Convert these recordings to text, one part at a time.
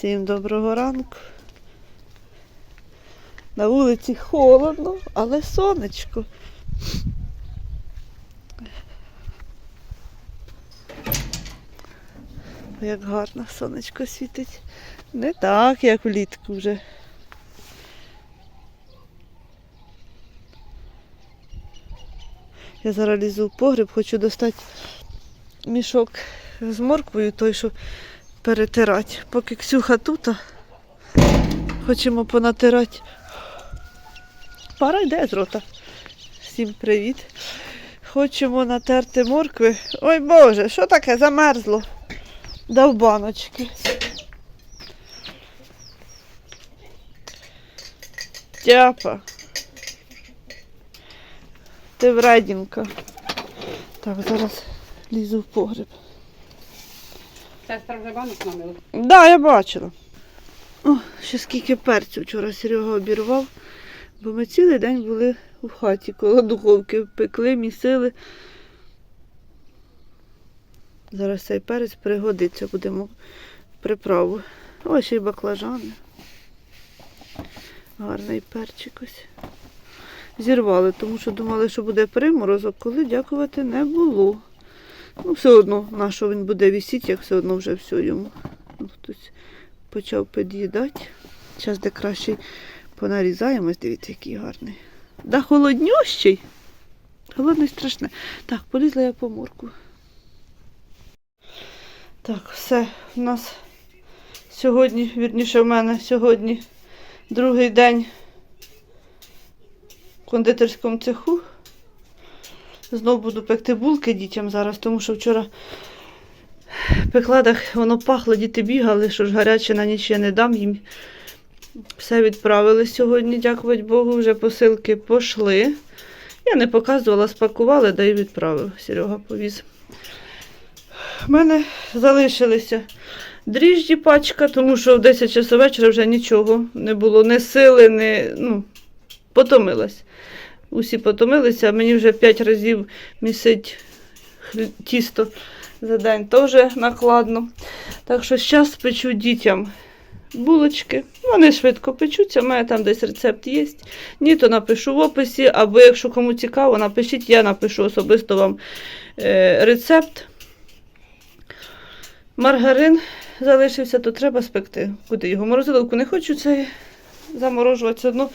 Всім доброго ранку. На вулиці холодно, але сонечко. Як гарно сонечко світить. Не так, як влітку вже. Я зараз лізу в погріб, хочу достати мішок з морквою, той, що перетирати. Поки Ксюха тут, хочемо понатирати. Пара йде з рота. Всім привіт. Хочемо натерти моркви. Ой Боже, що таке замерзло? Дав баночки. Тяпа. Ти вредінка. Так, зараз лізу в погріб. Сестра вже банок намила. Да, я бачила. О, ще скільки перцю вчора Серега обірвав, бо ми цілий день були у хаті, коло духовки пекли, місили. Зараз цей перець пригодиться, будемо в приправу. Ось ще й баклажани. Гарний перчик ось. Зірвали, тому що думали, що буде приморозок, коли дякувати не було. Ну, все одно, на що він буде вісіти, як все одно вже все йому. Ну, Хтось почав під'їдати. Зараз де краще понарізаємось, дивіться, який гарний. Да холоднющий. Холодний страшне. Так, полізла я по морку. Так, все, у нас сьогодні, вірніше в мене сьогодні другий день в кондитерському цеху. Знов буду пекти булки дітям зараз, тому що вчора в пекладах воно пахло, діти бігали, що ж гаряче на ніч я не дам їм. Все відправили сьогодні, дякувати Богу, вже посилки пішли. Я не показувала, спакували, да й відправив. Серега повіз. У мене залишилися дріжджі пачка, тому що в 10 часов вечора вже нічого не було, не сили, не, ну, потомилась. Усі потомилися, а мені вже 5 разів місить тісто за день теж накладно. Так що зараз печу дітям булочки. Вони швидко печуться, у мене там десь рецепт є. Ні, то напишу в описі, або якщо кому цікаво, напишіть, я напишу особисто вам е, рецепт. Маргарин залишився, то треба спекти. Куди його? Морозиловку не хочу це заморожувати одно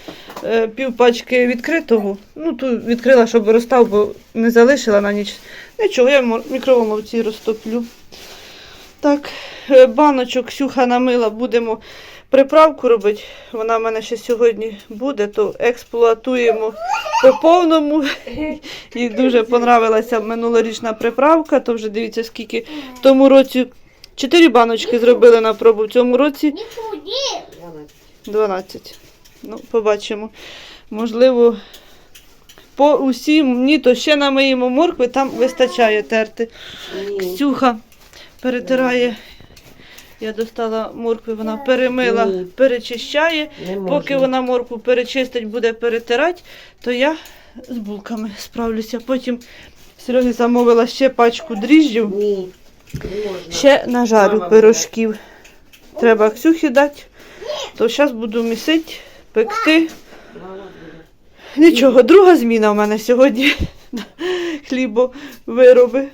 е, пів пачки відкритого. Ну, ту відкрила, щоб розстав, бо не залишила на ніч. Нічого, я в мікроволновці розтоплю. Так, е, баночок Ксюха намила, будемо приправку робити. Вона в мене ще сьогодні буде, то експлуатуємо по повному. Їй дуже понравилася минулорічна приправка, то вже дивіться, скільки в тому році. Чотири баночки зробили на пробу в цьому році. 12. Ну, побачимо. Можливо, по усім, ні, то ще намиємо моркви, там вистачає терти. Ксюха перетирає. Я достала моркви, вона перемила, Ні. перечищає. Поки вона моркву перечистить, буде перетирати, то я з булками справлюся. Потім Серегі замовила ще пачку дріжджів, Ні, ще нажарю пирожків. Треба Ксюхі дати. То зараз буду місити, пекти. Нічого, друга зміна в мене сьогодні. Хлібовироби.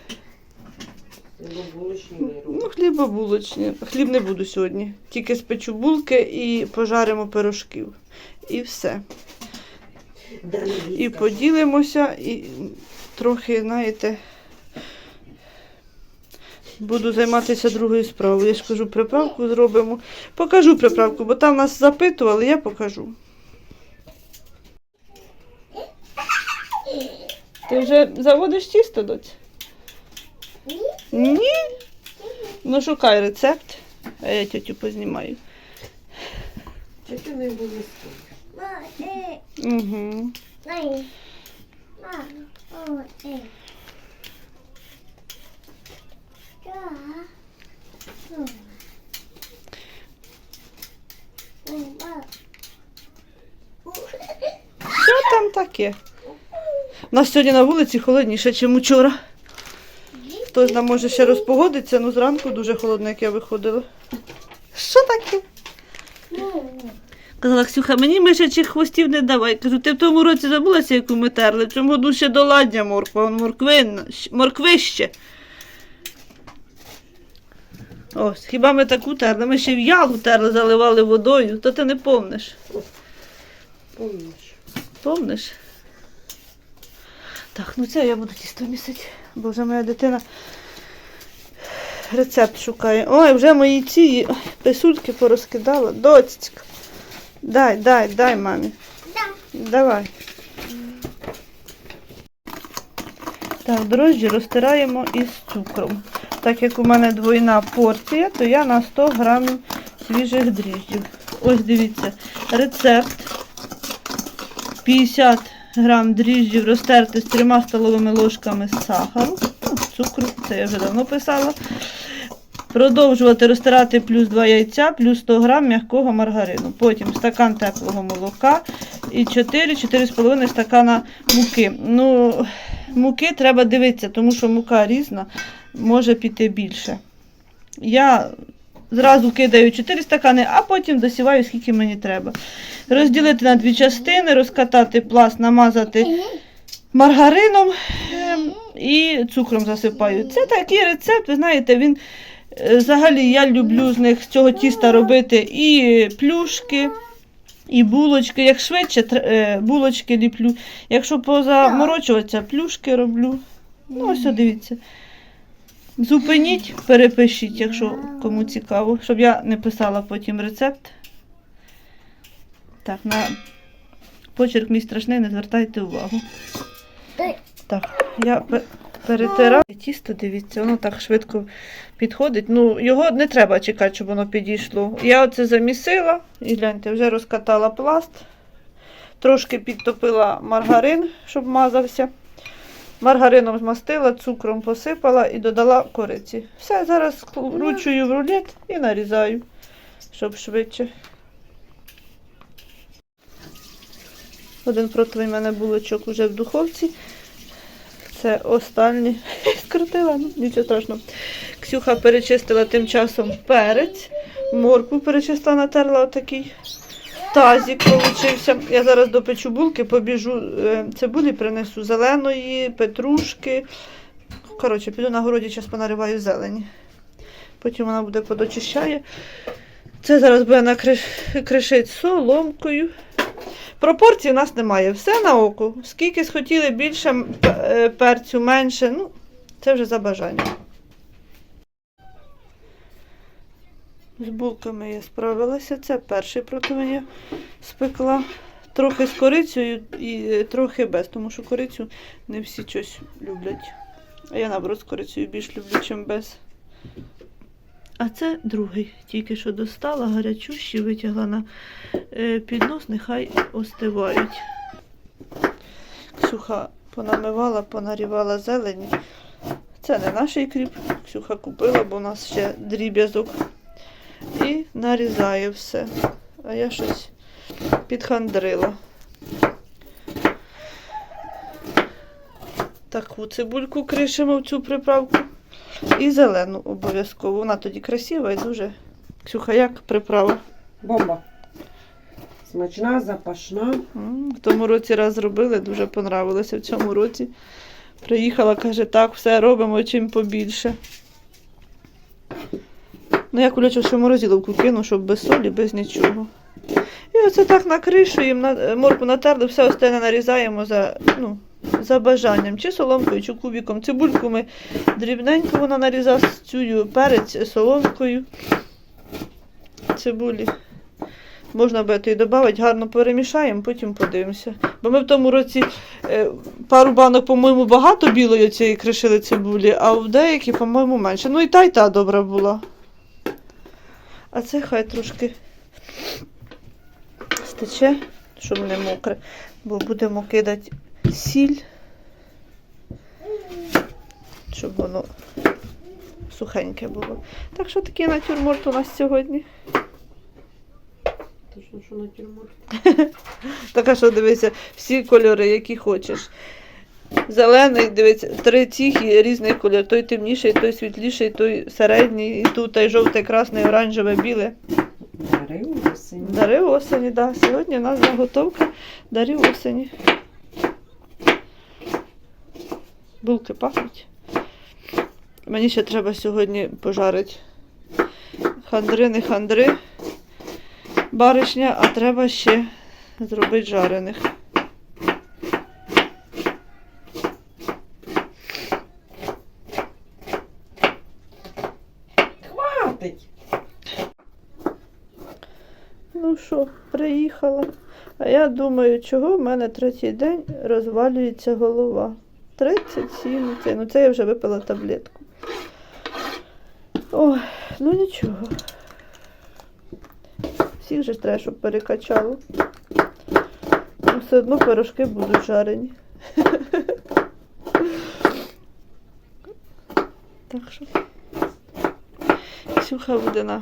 Булочні Ну, вироби. хлібобулочні. Хліб не буду сьогодні. Тільки спечу булки і пожаримо пирожків. І все. І поділимося, і трохи, знаєте, буду займатися другою справою. Я ж кажу, приправку зробимо. Покажу приправку, бо там нас запитували, я покажу. Ти вже заводиш тісто, доць? Ні. Ну, шукай рецепт, а я тетю познімаю. Чи ти не обов'язково? Угу. Що там таке? У нас сьогодні на вулиці холодніше, ніж вчора. Хтось нам може ще розпогодиться, ну зранку дуже холодно, як я виходила. Що таке? Казала Ксюха, мені мишачих хвостів не давай. Кажу, ти в тому році забулася, яку ми терли. В цьому ще до ладня морква, морквище. Ось, хіба ми таку терли? Ми ще в ялу терли, заливали водою, то ти не помниш. Помниш. Помниш? Так, ну це я буду тісто місити. Бо вже моя дитина рецепт шукає. Ой, вже мої ці писульки порозкидала. Доцька. Дай, дай, дай мамі. Давай. Так, дрожжі розтираємо із цукром. Так як у мене двойна порція, то я на 100 грамів свіжих дріжджів. Ось дивіться, рецепт. 50 грам дріжджів розтерти з 3 столовими ложками сахару, ну, цукру, це я вже давно писала. Продовжувати розтирати плюс 2 яйця, плюс 100 грам м'якого маргарину. Потім стакан теплого молока і 4-4,5 стакана муки. Ну, муки треба дивитися, тому що мука різна, може піти більше. Я зразу кидаю 4 стакани, а потім досіваю, скільки мені треба. Розділити на дві частини, розкатати пласт, намазати маргарином ем, і цукром засипаю. Це такий рецепт, ви знаєте, він е, взагалі я люблю з них з цього тіста робити і плюшки, і булочки. Як швидше е, булочки ліплю. Якщо позаморочуватися, плюшки роблю. Ну, ось дивіться. Зупиніть, перепишіть, якщо кому цікаво, щоб я не писала потім рецепт. Так, на почерк мій страшний, не звертайте увагу. Так, я пе- перетираю тісто, дивіться, воно так швидко підходить. Ну, його не треба чекати, щоб воно підійшло. Я оце замісила і гляньте, вже розкатала пласт, трошки підтопила маргарин, щоб мазався. Маргарином змастила, цукром посипала і додала кориці. Все, зараз вкручую в рулет і нарізаю, щоб швидше. Один противень в мене булочок вже в духовці. Це останній. Скрутила, ну нічого страшного. Ксюха перечистила тим часом перець, моркву перечистила, натерла отакий тазик получився. Я зараз допечу булки, побіжу е, цибулі, принесу зеленої, петрушки. Коротше, піду на городі, зараз понариваю зелені. Потім вона буде подочищає. Це зараз буде накришити соломкою. Пропорцій у нас немає. Все на око. Скільки схотіли більше е, перцю, менше. Ну, це вже за бажанням. З булками я справилася. Це перший противень спекла. Трохи з корицею і е, трохи без, тому що корицю не всі щось люблять. А я наоборот з корицею більш люблю, чим без. А це другий. Тільки що достала, гарячущий, витягла на е, піднос, нехай остивають. Ксюха понамивала, понарівала зелені. Це не наш кріп. Ксюха купила, бо у нас ще дріб'язок. І нарізає все. А я щось підхандрила. Таку цибульку кришимо в цю приправку. І зелену обов'язково. Вона тоді красива і дуже. Ксюха, як приправа? Бомба. Смачна, запашна. В тому році раз зробили, дуже понравилося. В цьому році приїхала, каже, так, все робимо чим побільше. Ну, я кулячу в морозиловку кину, щоб без солі, без нічого. І оце так накришуємо, на, морку натерли, все остальне нарізаємо за, ну, за бажанням. Чи соломкою, чи кубиком. Цибульку ми дрібненько вона нарізала цю перець соломкою. Цибулі. Можна буде і додати, гарно перемішаємо, потім подивимося. Бо ми в тому році е, пару банок, по-моєму, багато білої цієї кришили цибулі, а в деякі, по-моєму, менше. Ну і та, і та добра була. А це хай трошки стече, щоб не мокре, бо будемо кидати сіль, щоб воно сухеньке було. Так що такий натюрморт у нас сьогодні. Точно, що натюрморт. Така що дивися, всі кольори, які хочеш. Зелений, дивіться, три ціхи різний кольор. Той темніший, той світліший, той середній, і тут і жовте, красне, оранжеве, біле. Дари осінь. Дари осені, да. Сьогодні у нас заготовка дари осені. Булки пахнуть. Мені ще треба сьогодні пожарити хандри, не хандри, баришня, а треба ще зробити жарених. Хватить! Ну що, приїхала. А я думаю, чого в мене третій день розвалюється голова. 37, це, ну це я вже випила таблетку. Ой, ну нічого. Всіх же треба, щоб перекачало. Ну, Все одно пирожки будуть жарені. Так що. Ксюха буде на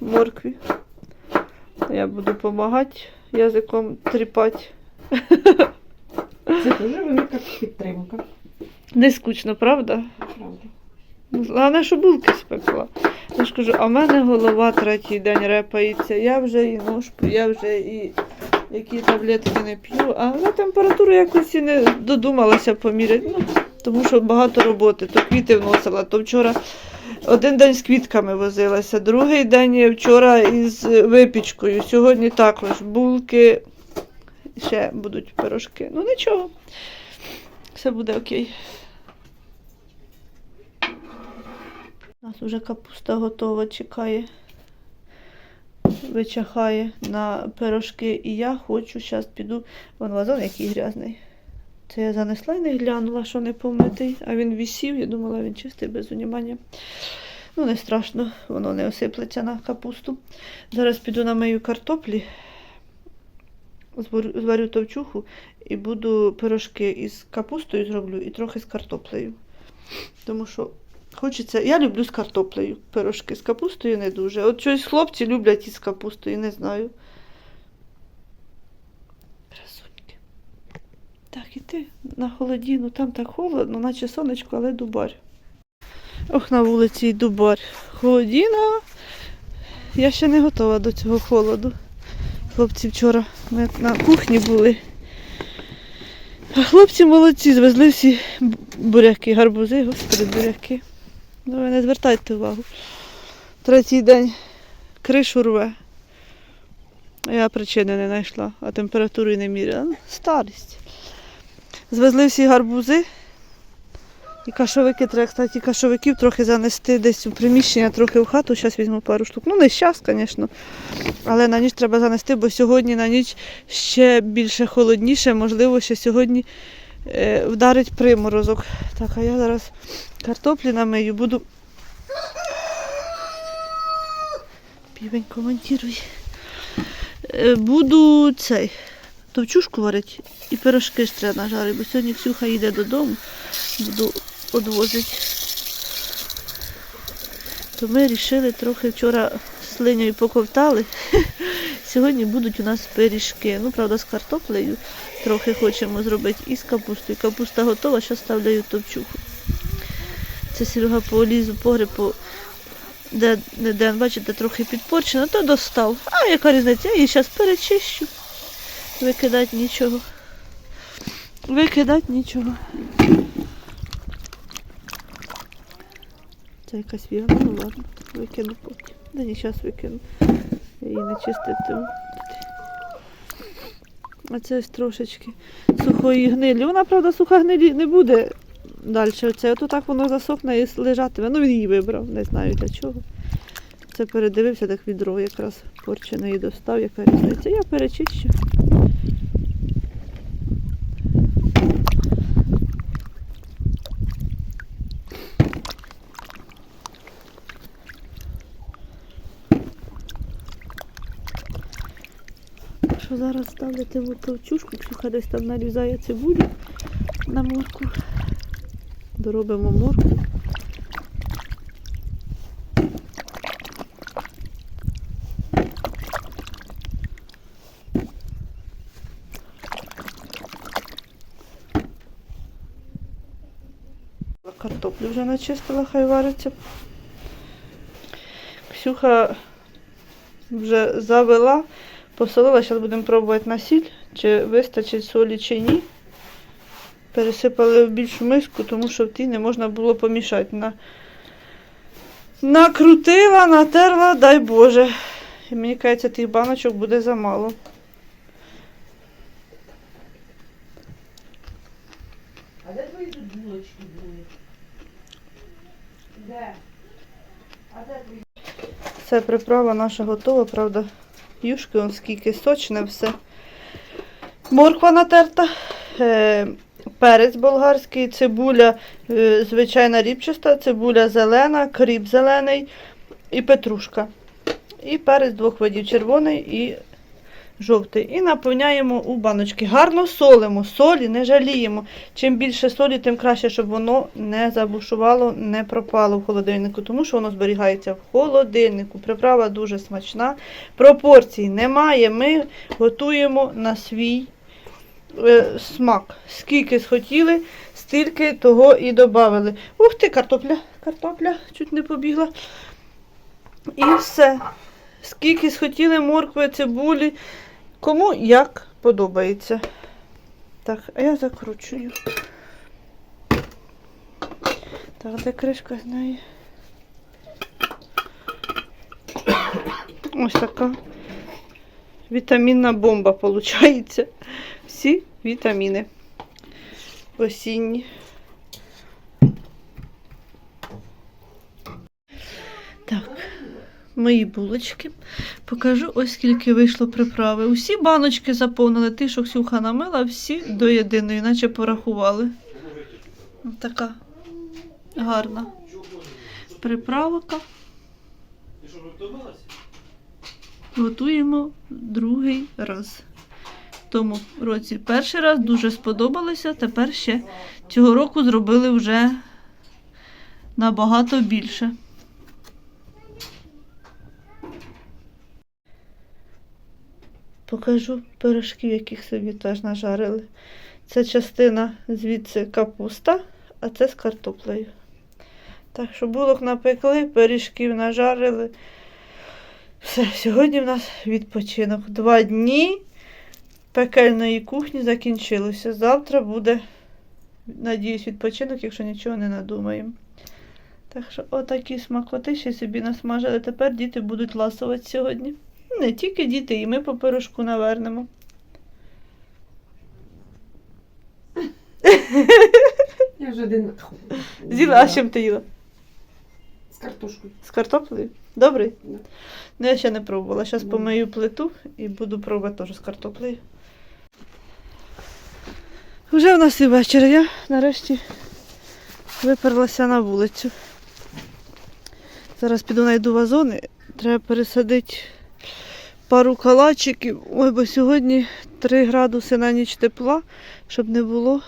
моркві. Я буду допомагати язиком тріпати. Це дуже велика підтримка. Не скучно, правда? Правда. Головне, що булки спекла. Я ж кажу, а в мене голова третій день репається. Я вже і нож я вже і які таблетки не п'ю, а на температуру якось і не додумалася поміряти. Ну, тому що багато роботи. То квіти вносила, то вчора один день з квітками возилася, другий день вчора із випічкою. Сьогодні також булки, ще будуть пирожки. Ну нічого. Все буде окей. У нас вже капуста готова, чекає. Вичахає на пирожки. І я хочу, зараз піду. Вон вазон який грязний. Це я занесла і не глянула, що не помитий, а він висів, я думала, він чистий без унімання. Ну, не страшно, воно не осиплеться на капусту. Зараз піду на мою картоплі, зварю товчуху і буду пирожки із капустою зроблю і трохи з картоплею. Тому що хочеться. Я люблю з картоплею пирожки, з капустою не дуже. От щось хлопці люблять із капустою, не знаю. Так, іти на холодіну, там так холодно, наче сонечко, але дубар. Ох, на вулиці й дубар. Холодіна. Я ще не готова до цього холоду. Хлопці вчора ми на кухні були. А хлопці молодці, звезли всі буряки, гарбузи, господи, буряки. Ну, ви не звертайте увагу. Третій день кришу рве. Я причини не знайшла, а температуру не міряла. Ну, Старість. Звезли всі гарбузи. І кашовики треба, кстати, кашовиків трохи занести десь у приміщення, трохи в хату. Зараз візьму пару штук. Ну, не зараз, звісно. Але на ніч треба занести, бо сьогодні на ніч ще більше холодніше. Можливо, ще сьогодні е, вдарить приморозок. Так, а я зараз картоплі намию, буду. Півень коментує. Буду цей товчушку варити і пирожки ж треба нажарити, бо сьогодні Ксюха їде додому, буду одвозити. То ми вирішили трохи вчора з линею поковтали. Сьогодні будуть у нас пиріжки. Ну, правда, з картоплею трохи хочемо зробити і з капустою. Капуста готова, що ставляю топчуху. Це Серега поліз у погреб, де, де, бачите, трохи підпорчено, то достав. А яка різниця? Я її зараз перечищу. Викидати нічого. Викидати нічого. Це якась віга, ну ладно, викину потім. Да ні, зараз викину. Я її не чиститиму. А це ось трошечки сухої гнилі. Вона, правда, суха гнилі не буде далі. Оце ото так воно засохне і лежатиме. Ну він її вибрав, не знаю для чого. Це передивився, так відро якраз порчене і достав, яка різниця. Я перечищу. Що зараз ставлятиму товчушку, Ксюха десь там нарізає цибулю на морку. Доробимо морку. Картоплю вже начистила, хай вариться. Ксюха вже завела, посолила. Зараз будемо пробувати на сіль, чи вистачить солі, чи ні. Пересипали в більшу миску, тому що в тій не можна було помішати. На... Накрутила, натерла, дай Боже. І мені кажеться, тих баночок буде замало. А де твої тут булочки були? Де? А де твої? Це приправа наша готова, правда. Юшки, он скільки сочне все. Морква натерта, е, перець болгарський, цибуля е, звичайна рібчаста, цибуля зелена, кріп зелений і петрушка. І перець двох видів червоний і жовтий. І наповняємо у баночки. Гарно солимо, солі не жаліємо. Чим більше солі, тим краще, щоб воно не забушувало, не пропало в холодильнику, тому що воно зберігається в холодильнику. Приправа дуже смачна. Пропорцій немає. Ми готуємо на свій е, смак. Скільки схотіли, стільки того і додали. Ух ти, картопля, картопля, чуть не побігла. І все. Скільки схотіли моркви, цибулі, кому як подобається. Так, а я закручую. Так, де кришка з неї? Ось така вітамінна бомба виходить. Всі вітаміни. Осінні. Мої булочки. Покажу ось скільки вийшло приправи. Усі баночки заповнили. Ті, що Ксюха намила, всі до єдиної, наче порахували. Така гарна приправка. Готуємо другий раз. Тому році перший раз дуже сподобалося. Тепер ще цього року зробили вже набагато більше. Покажу пирожків, яких собі теж нажарили. Це частина звідси капуста, а це з картоплею. Так що булок напекли, пиріжків нажарили. Все, сьогодні в нас відпочинок. Два дні пекельної кухні закінчилося. Завтра буде, надіюсь, відпочинок, якщо нічого не надумаємо. Так що отакі смакоти ще собі насмажили. Тепер діти будуть ласувати сьогодні. Не тільки діти, і ми по пирожку навернемо. Я вже один. З'їла, а з чим ти їла? З картошкою. З картоплею? Добрий? Да. Ну, я ще не пробувала. Зараз помию плиту і буду пробувати теж з картоплею. Вже в нас і вечір. Я нарешті виперлася на вулицю. Зараз піду знайду вазони. Треба пересадити пару калачиків. Ой, бо сьогодні 3 градуси на ніч тепла, щоб не було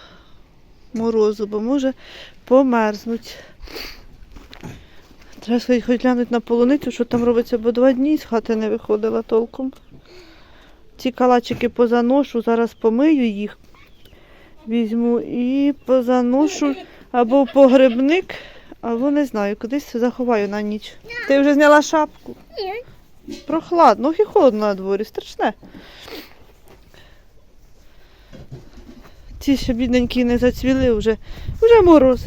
морозу, бо може померзнуть. Треба сходити хоч глянути на полуницю, що там робиться, бо два дні з хати не виходила толком. Ці калачики позаношу, зараз помию їх, візьму і позаношу або в погребник, або не знаю, кудись заховаю на ніч. Ти вже зняла шапку? Ні. Прохладно, і холодно на дворі, страшне. Ці ще бідненькі не зацвіли вже. Вже мороз.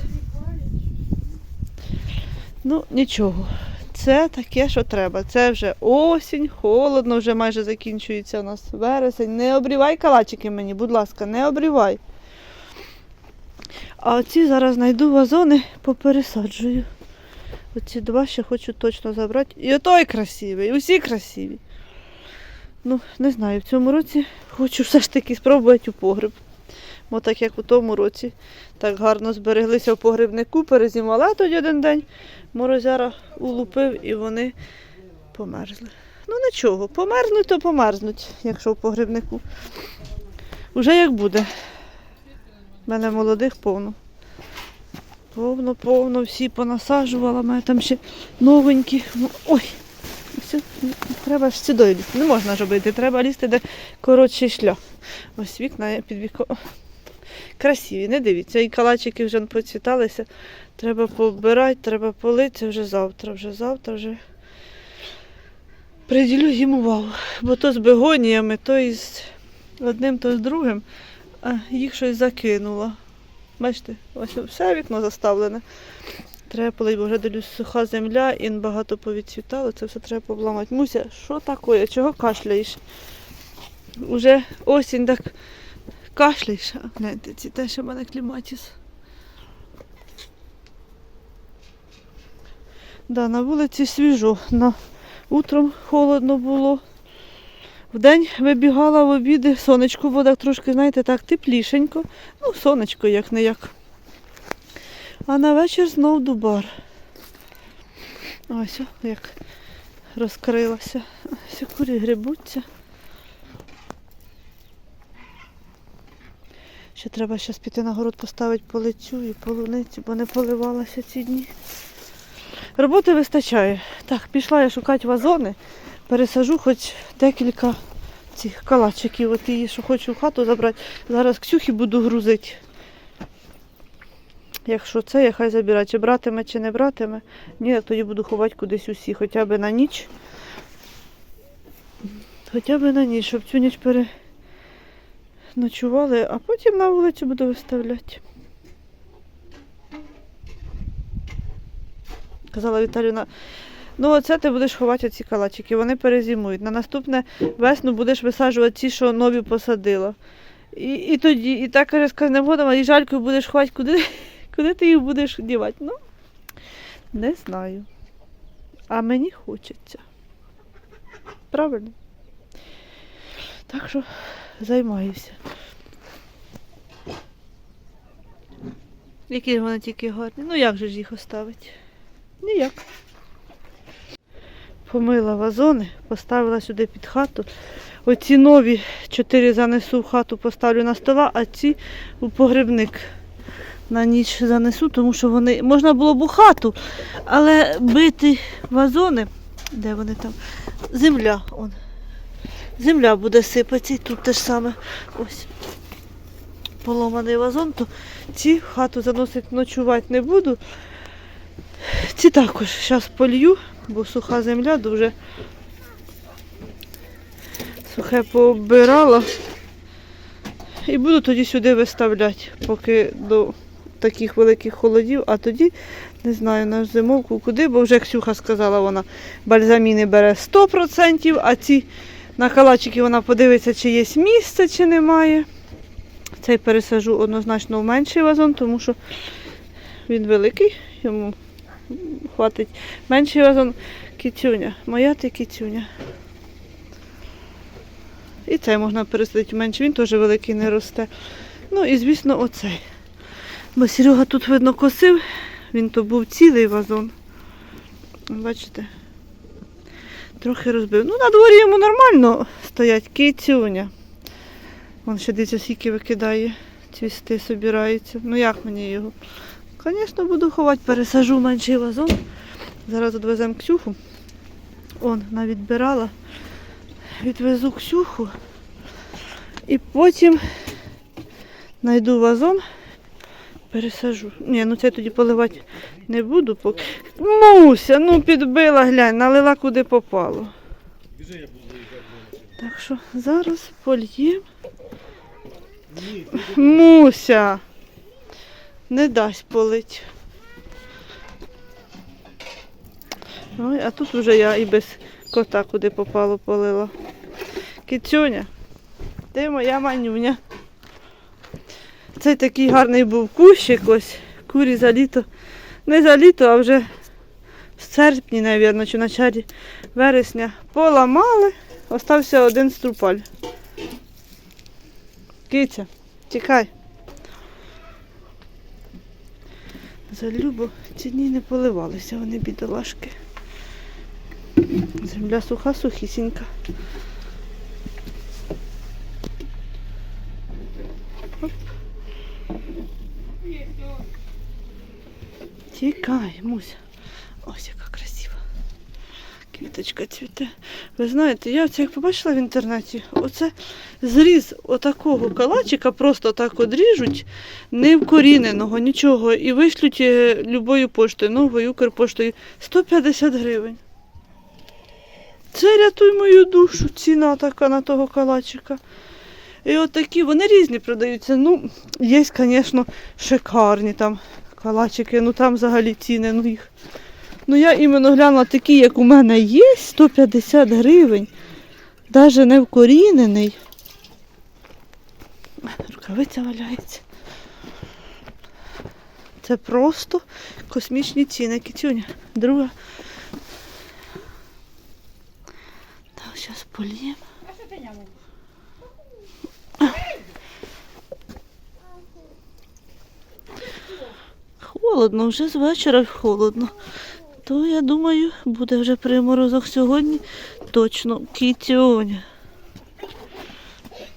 Ну, нічого. Це таке, що треба. Це вже осінь, холодно, вже майже закінчується у нас вересень. Не обрівай калачики мені, будь ласка, не обрівай. А оці зараз знайду вазони, попересаджую. Оці два ще хочу точно забрати. І отой красивий, і усі красиві. Ну, не знаю, в цьому році хочу все ж таки спробувати у погреб. Бо так як у тому році так гарно збереглися в погребнику, перезимувала а тоді один день морозяра улупив і вони померзли. Ну нічого, померзнуть, то померзнуть, якщо в погребнику. Уже як буде. У мене молодих повно. Повно, повно, всі понасаджувала, мене там ще новенькі. Ну, Ой, все, треба ж сюди лізти. Не можна ж робити, треба лізти, де коротший шлях. Ось вікна під віком. Красиві, не дивіться. І калачики вже поцвіталися. Треба побирати, треба полити. Вже завтра, вже завтра, вже приділю їм увагу. Бо то з бегоніями, то із одним, то з другим, а їх щось закинуло. Бачите, ось все вікно заставлене. Треба полить, бо вже дивлюсь, суха земля і багато повідцвітало, це все треба побламати. Муся, що таке? Чого кашляєш? Уже осінь так кашляєш. Гляньте, ці теж у мене кліматіс. Да, на вулиці свіжо. На... Утром холодно було. Вдень вибігала в обіди, сонечко вода трошки, знаєте, так теплішенько. Ну, сонечко як не як. А на вечір знов дубар. Ось як розкрилася. Ось курі грибуться. Ще треба зараз піти на город поставити полицю і полуницю, бо не поливалася ці дні. Роботи вистачає. Так, пішла я шукати вазони, пересажу хоч декілька цих калачиків, от її, що хочу в хату забрати. Зараз Ксюхі буду грузити. Якщо це, я хай забирає, чи братиме, чи не братиме. Ні, я тоді буду ховати кудись усі, хоча б на ніч. Хоча б на ніч, щоб цю ніч переночували, а потім на вулицю буду виставляти. Казала Віталіна, ну оце ти будеш ховати ці калачики, вони перезимують. На наступне весну будеш висаджувати ті, що нові посадила. І, і тоді, і так каже, скаже, не будемо, і жалькою будеш ховати, куди, куди ти їх будеш дівати? Ну, не знаю. А мені хочеться. Правильно? Так що займаюся. Які вони тільки гарні. Ну як же ж їх оставити? Ніяк. Помила вазони, поставила сюди під хату. Оці нові чотири занесу в хату, поставлю на стола, а ці у погребник на ніч занесу, тому що вони можна було б у хату, але бити вазони, де вони там? Земля. Он. Земля буде сипатися, тут те ж саме. Ось поломаний вазон, то ці в хату заносити ночувати не буду. Ці також зараз полью, бо суха земля дуже сухе пооббирала. І буду тоді сюди виставляти, поки до таких великих холодів, а тоді не знаю на зимовку куди, бо вже Ксюха сказала, вона бальзаміни бере 100%, а ці на калачики вона подивиться, чи є місце, чи немає. Цей пересажу однозначно в менший вазон, тому що він великий, йому хватить. Менший вазон кітюня. Моя ти кітюня. І цей можна пересадити менше, він теж великий не росте. Ну і звісно оцей. Бо Серега тут видно косив, він то був цілий вазон. Бачите? Трохи розбив. Ну, на дворі йому нормально стоять кицюня. Вон ще дивіться, скільки викидає, цвісти собирається. Ну як мені його? Звісно, буду ховати, пересажу менший вазон. Зараз відвеземо Ксюху. Он навідбирала. Відвезу Ксюху. І потім знайду вазон, пересажу. Ні, ну це тоді поливати не буду. Поки. Муся, ну підбила, глянь, налила куди попало. Так що зараз польємо. Муся. Не дасть полить. Ой, а тут вже я і без кота куди попало полила. Кицюня, ти моя манюня. Цей такий гарний був кущик ось. Курі за літо. Не за літо, а вже в серпні, мабуть, чи в началі вересня поламали. Остався один струпаль. Киця, тікай. За любо ці дні не поливалися, вони бідолашки. Земля суха, сухісінька. Оп. Тікай, Муся. Ось яка. Квіточка цвіте. Ви знаєте, я це як побачила в інтернеті, оце зріз отакого калачика, просто так одріжуть, не вкоріненого, нічого, і вишлють е, любою поштою, новою Укрпоштою 150 гривень. Це рятуй мою душу, ціна така на того калачика. І от такі, вони різні продаються. Ну, є, звісно, шикарні там калачики, ну там взагалі ціни, ну їх. Ну я іменно глянула такі, як у мене є, 150 гривень. Навіть не вкорінений. Рукавиця валяється. Це просто космічні ціни. Кітюня, друга. Так, зараз поліємо. Холодно, вже з вечора холодно. То я думаю, буде вже приморозок сьогодні. Точно кітюнь.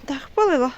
Так, полила.